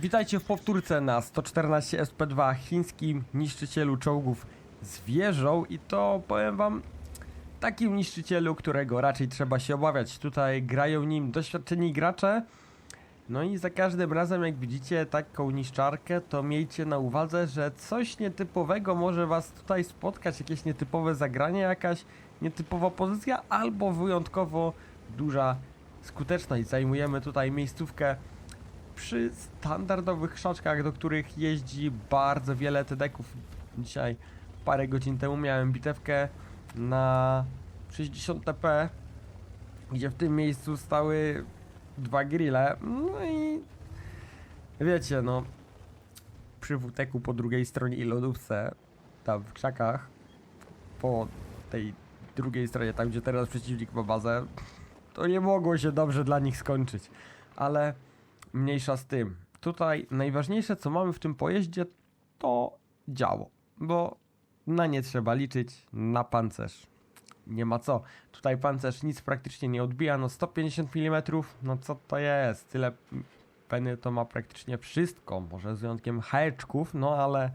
Witajcie w powtórce na 114 SP2 chińskim niszczycielu czołgów zwierzą i to powiem wam takim niszczycielu, którego raczej trzeba się obawiać. Tutaj grają nim doświadczeni gracze. No i za każdym razem jak widzicie taką niszczarkę, to miejcie na uwadze, że coś nietypowego może was tutaj spotkać, jakieś nietypowe zagranie, jakaś nietypowa pozycja, albo wyjątkowo duża skuteczność. Zajmujemy tutaj miejscówkę przy standardowych krzaczkach, do których jeździ bardzo wiele TD-ków. Dzisiaj parę godzin temu miałem bitewkę na 60 TP, gdzie w tym miejscu stały dwa grille. No i wiecie, no przy WTK po drugiej stronie i lodówce, tam w krzakach, po tej drugiej stronie, tam gdzie teraz przeciwnik ma bazę, to nie mogło się dobrze dla nich skończyć. Ale mniejsza z tym. Tutaj najważniejsze, co mamy w tym pojeździe, to działo, bo na nie trzeba liczyć, na pancerz. Nie ma co. Tutaj pancerz nic praktycznie nie odbija, no 150 mm, no co to jest? Tyle peny to ma praktycznie wszystko, może z wyjątkiem haeczków, no ale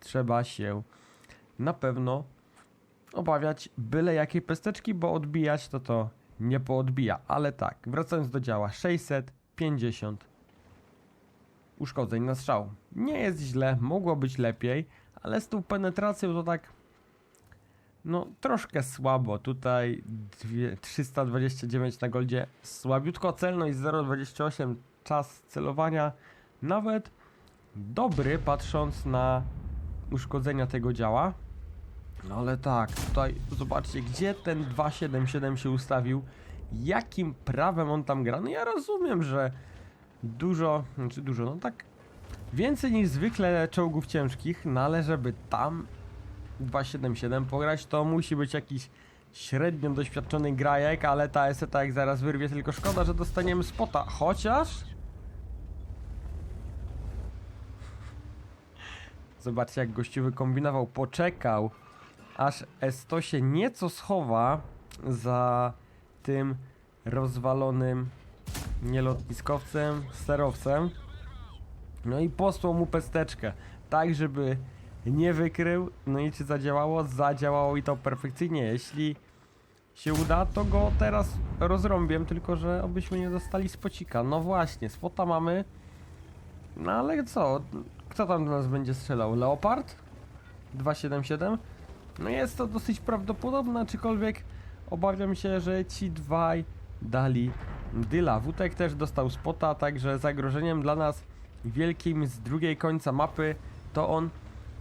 trzeba się na pewno obawiać byle jakiej pesteczki, bo odbijać to to nie poodbija. Ale tak, wracając do działa, 650 uszkodzeń na strzał. Nie jest źle, mogło być lepiej, ale z tą penetracją to tak no troszkę słabo. Tutaj dwie, 329 na goldzie słabiutko, celność 0,28 czas celowania nawet dobry patrząc na uszkodzenia tego działa. No ale tak, tutaj zobaczcie, gdzie ten 277 się ustawił, jakim prawem on tam gra. No ja rozumiem, że dużo, znaczy dużo, no tak. Więcej niż zwykle czołgów ciężkich, no ale żeby tam 277 pograć, to musi być jakiś średnio doświadczony grajek, ale ta eseta jak zaraz wyrwie, tylko szkoda, że dostaniemy spota, chociaż... Zobaczcie jak gościu wykombinował, poczekał, aż S100 się nieco schowa za tym rozwalonym nielotniskowcem, sterowcem. No i posłał mu pesteczkę, tak żeby nie wykrył. No i czy zadziałało? Zadziałało i to perfekcyjnie. Jeśli się uda, to go teraz rozrąbię, tylko że obyśmy nie dostali spocika. No właśnie, spota mamy. No ale co? Kto tam do nas będzie strzelał? Leopard? 277? No jest to dosyć prawdopodobne, aczkolwiek obawiam się, że ci dwaj dali dyla. Wutek też dostał spota, także zagrożeniem dla nas wielkim z drugiej końca mapy to on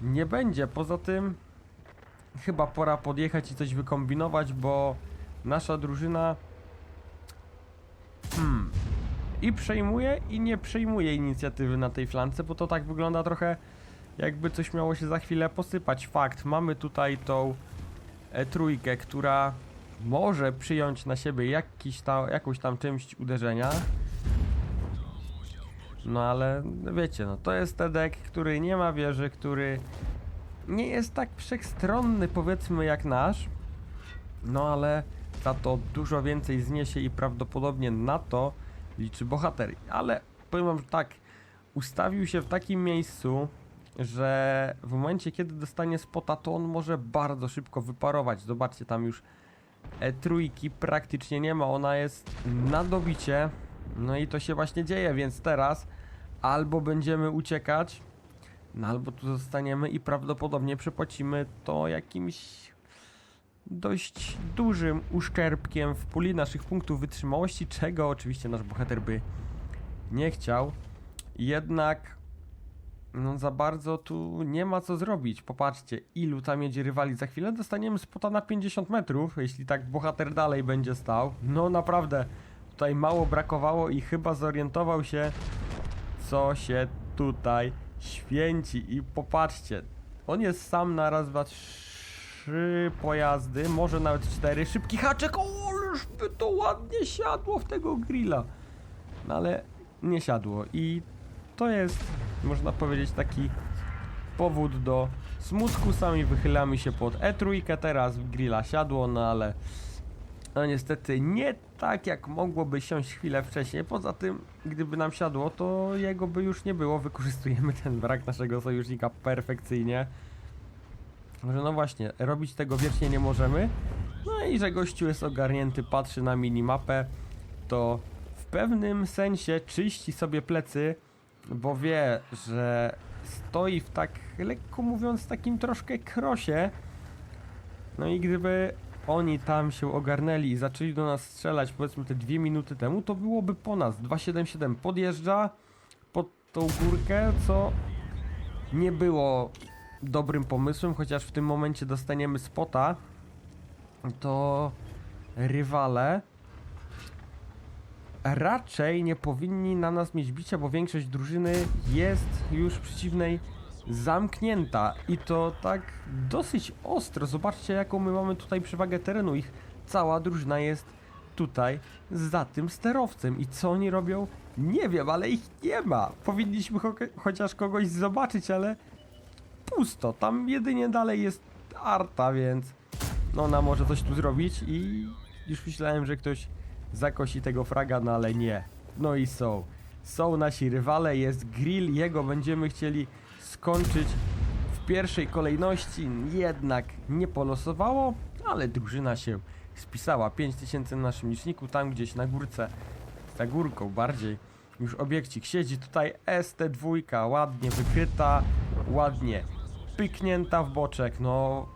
nie będzie. Poza tym chyba pora podjechać i coś wykombinować, bo nasza drużyna hmm, i przejmuje i nie przejmuje inicjatywy na tej flance, bo to tak wygląda trochę jakby coś miało się za chwilę posypać. Fakt, mamy tutaj tą e, trójkę, która może przyjąć na siebie jakiś ta, jakąś tam część uderzenia. No ale wiecie, no to jest Tedek, który nie ma wieży, który nie jest tak wszechstronny powiedzmy jak nasz. No ale za to dużo więcej zniesie i prawdopodobnie na to liczy bohater. Ale powiem wam że tak, ustawił się w takim miejscu, że w momencie kiedy dostanie spota, to on może bardzo szybko wyparować. Zobaczcie, tam już trójki praktycznie nie ma, ona jest na dobicie. No i to się właśnie dzieje, więc teraz albo będziemy uciekać, no albo tu zostaniemy i prawdopodobnie przepłacimy to jakimś dość dużym uszczerbkiem w puli naszych punktów wytrzymałości, czego oczywiście nasz bohater by nie chciał. Jednak no za bardzo tu nie ma co zrobić. Popatrzcie, ilu tam jedzie rywali. Za chwilę dostaniemy spota na 50 metrów, jeśli tak bohater dalej będzie stał. No naprawdę, tutaj mało brakowało i chyba zorientował się, co się tutaj święci. I popatrzcie, on jest sam na raz, dwa, trzy pojazdy, może nawet cztery. Szybki haczek, o, już by to ładnie siadło w tego grilla. No ale nie siadło i to jest, można powiedzieć, taki powód do smutku. Sami wychylamy się pod E3, teraz grilla siadło, no ale No niestety nie tak jak mogłoby siąść chwilę wcześniej. Poza tym, gdyby nam siadło, to jego by już nie było. Wykorzystujemy ten brak naszego sojusznika perfekcyjnie. Że no właśnie, robić tego wiecznie nie możemy. No i że gościu jest ogarnięty, patrzy na minimapę, to w pewnym sensie czyści sobie plecy, bo wie, że stoi w tak, lekko mówiąc, takim troszkę krosie. No i gdyby oni tam się ogarnęli i zaczęli do nas strzelać powiedzmy te dwie minuty temu, to byłoby po nas. 277 podjeżdża pod tą górkę, co nie było dobrym pomysłem, chociaż w tym momencie dostaniemy spota, to rywale raczej nie powinni na nas mieć bicia, bo większość drużyny jest już przeciwnej zamknięta i to tak dosyć ostro. Zobaczcie jaką my mamy tutaj przewagę terenu. Ich cała drużyna jest tutaj za tym sterowcem i co oni robią? Nie wiem, ale ich nie ma. Powinniśmy cho chociaż kogoś zobaczyć, ale pusto. Tam jedynie dalej jest Arta, więc no ona może coś tu zrobić i już myślałem, że ktoś zakosi tego fraga, no ale nie. No i są. Są nasi rywale, jest grill, jego będziemy chcieli skończyć w pierwszej kolejności. Jednak nie polosowało, ale drużyna się spisała. 5000 na naszym liczniku, tam gdzieś na górce, za górką bardziej. Już obiekcik siedzi tutaj ST2, ładnie wykryta, ładnie pyknięta w boczek. No,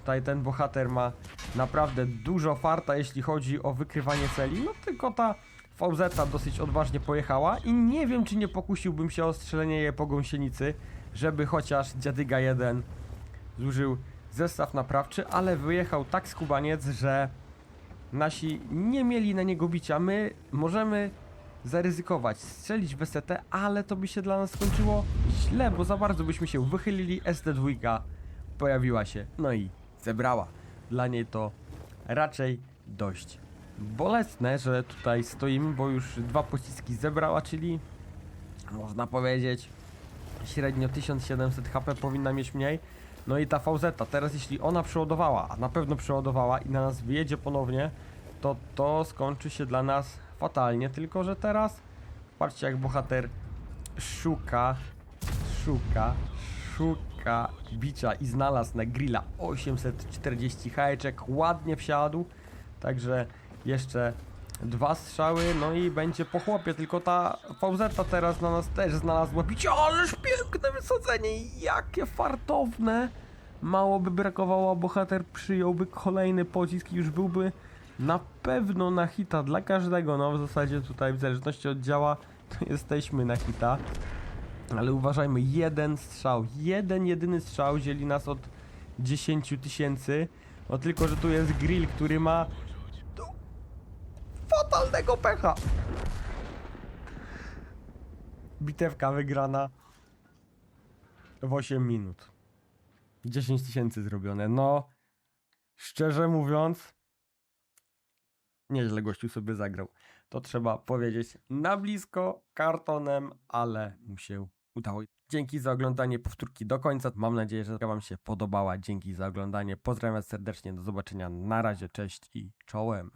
tutaj ten bohater ma naprawdę dużo farta, jeśli chodzi o wykrywanie celi. No tylko ta VZ dosyć odważnie pojechała i nie wiem, czy nie pokusiłbym się o strzelenie jej po gąsienicy, żeby chociaż dziadyga 1 zużył zestaw naprawczy, ale wyjechał tak skubaniec, że nasi nie mieli na niego bicia. My możemy zaryzykować, strzelić w ale to by się dla nas skończyło źle, bo za bardzo byśmy się wychylili. SD2 pojawiła się, no i zebrała. Dla niej to raczej dość bolesne, że tutaj stoimy, bo już dwa pociski zebrała, czyli można powiedzieć średnio 1700 HP powinna mieć mniej. No i ta VZ, teraz jeśli ona przeładowała, a na pewno przeładowała i na nas wyjedzie ponownie, to to skończy się dla nas fatalnie, tylko że teraz patrzcie jak bohater szuka, szuka, szuka bicia i znalazł na grilla 840 hajeczek, ładnie wsiadł, także jeszcze dwa strzały, no i będzie po chłopie, tylko ta VZ teraz na nas też znalazła bicie, ależ piękne wysadzenie, jakie fartowne! Mało by brakowało, bohater przyjąłby kolejny pocisk i już byłby na pewno na hita dla każdego, no w zasadzie tutaj w zależności od działa to jesteśmy na hita. Ale uważajmy, jeden strzał, jeden jedyny strzał dzieli nas od 10 tysięcy. No tylko, że tu jest grill, który ma fatalnego pecha. Bitewka wygrana w 8 minut. 10 tysięcy zrobione. No, szczerze mówiąc, nieźle gościu sobie zagrał. To trzeba powiedzieć na blisko, kartonem, ale mu się udało. Dzięki za oglądanie powtórki do końca. Mam nadzieję, że Wam się podobała. Dzięki za oglądanie. Pozdrawiam serdecznie. Do zobaczenia. Na razie. Cześć i czołem.